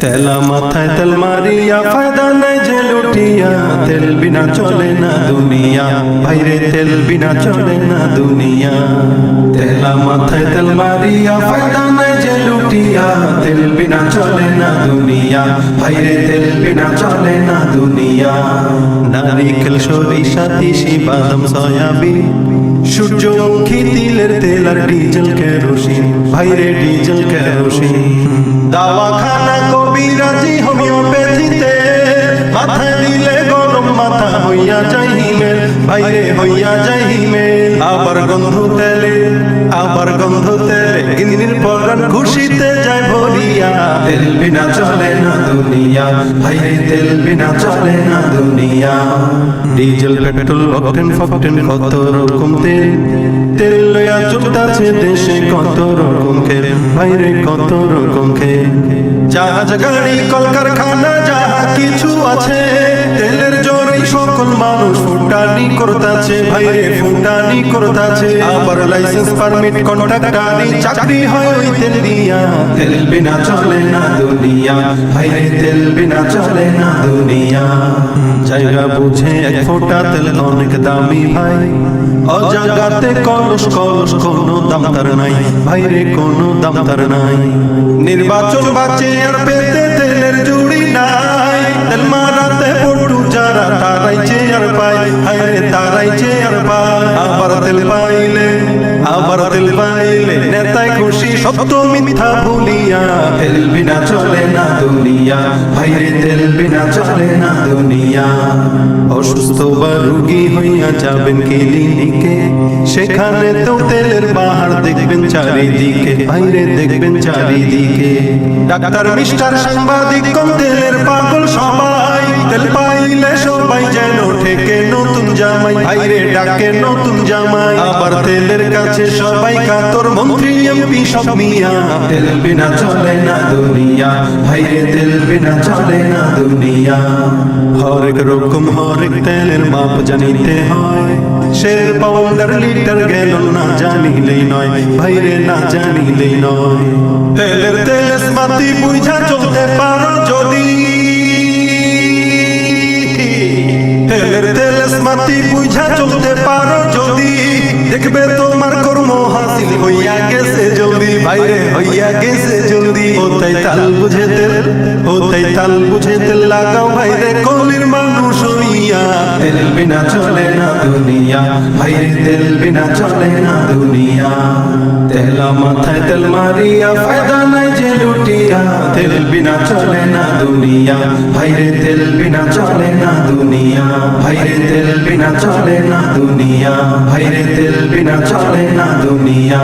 তেলা মাথায় তেল মারিয়া, ফায়দা নাই যে লুটিয়া। তেল বিনা চলে না দুনিয়া। ভাইরে, তেল বিনা চলে না দুনিয়া। তেলা মাথায় তেল মারিয়া, ফায়দা নাই যে লুটিয়া। তেল বিনা চলে না দুনিয়া। ভাইরে, তেল বিনা চলে না দুনিয়া। নারিকেল সরিষা, তিসি, বাদাম, সয়াবিন। সূর্যমুখী তিলের তেল আর ডিজেল কেরোসিন। ভাইরে, ডিজেল কেরোসিন। দাওয়াখানা কবিরাজি হোমিওপ্যাথিতে মাথায় দিলে গরম মাথা হইয়া ভাইরে হইয়া আবার গন্ধ তেলে, আবার গন্ধ তেলে পরান খুশিতে যায় ভরিয়া। তেল বিনা চলে না দুনিয়া, ভাইরে তেল বিনা চলে না দুনিয়া। ডিজেল, পেট্রোল, অকটেন, ফকটেন কত রকম তেল? তেল লয়া চলতাছে দেশে কত রকম কত রকম জাহাজ গাড়ি কলকারখানা যা কিছু আছে। সকল মানুষ ফুটানি করতাছে ভাইরে ফুটানি করতাছে আবার লাইসেন্স পারমিট কন্ট্রাক্টারি চাকরি হয় ওই তেল দিয়া। তেল বিনা চলে না দুনিয়া ভাইরে তেল বিনা চলে না দুনিয়া। জায়গা বুঝে এক ফোঁটা তেল অনেক দামি ভাই। অজাগাতে কলস কলস কোনো দাম তার নাই। ভাইরে কোনো দাম তার নাই। নির্বাচন বাঁচে আর পেতে তেলের জুড়ি নাই। তেল মারাতে পটু যারা, তারাই চেয়ার পায়। হায়রে, তারাই চেয়ার পায়। আবার তেল পাইলে, আবার তেল পাইলে খুশি সত্য মিথ্যা ভুলিয়া তেল বিনা চলে না দুনিয়া। ভাইরে তেল বিনা চলে না দুনিয়া। অসুস্থ বা রুগী হইয়া যাবেন ক্লিনিকে। সেখানে তো তেলের বাহার দেখবেন চারিদিকে। বাইরে দেখবেন চারিদিকে। ডাক্তার মিস্টার সাংবাদিক কম তেলের পাগল সবাই। তেল পাইলে সবাই যেন ঠেকে জামাই বাইরে ডাকে নতুন জামাই। আবার তেলের কাছে সবাই কাতর। মন্ত্রী, এমপি সব মিয়া। তেল বিনা চলে না দুনিয়া। ভাইরে, তেল বিনা চলে না দুনিয়া। হরেক রকম, হরেক তেলের মাপ জানিতে হয়। শের পাউন্ডার লিটার গেল না জানিলেই নয়। ভাইরে, না জানিলেই নয়। তেলের তেল মাতি বুঝা মাতি বুঝা চলতে পারো যদি। দেখবে তোমার কর্ম হাসিল হইয়া গেছে জলদি বাইরে হইয়া গেছে জলদি ও তাই তাল বুঝে তেল, ও তাই তাল বুঝে তেল লাগাও বাইরে কলির মানুষ হইয়া। তেল বিনা চলে না দুনিয়া, ভাইরে তেল বিনা চলে না দুনিয়া। তেলা মাথায় তেল মারিয়া, ফায়দা নাই যে লুটিয়া তেল বিনা চলে না দুনিয়া। ভাইরে, তেল বিনা চলে না দুনিয়া। ভাইরে, তেল বিনা চলে না দুনিয়া। ভাইরে, তেল বিনা চলে না দুনিয়া।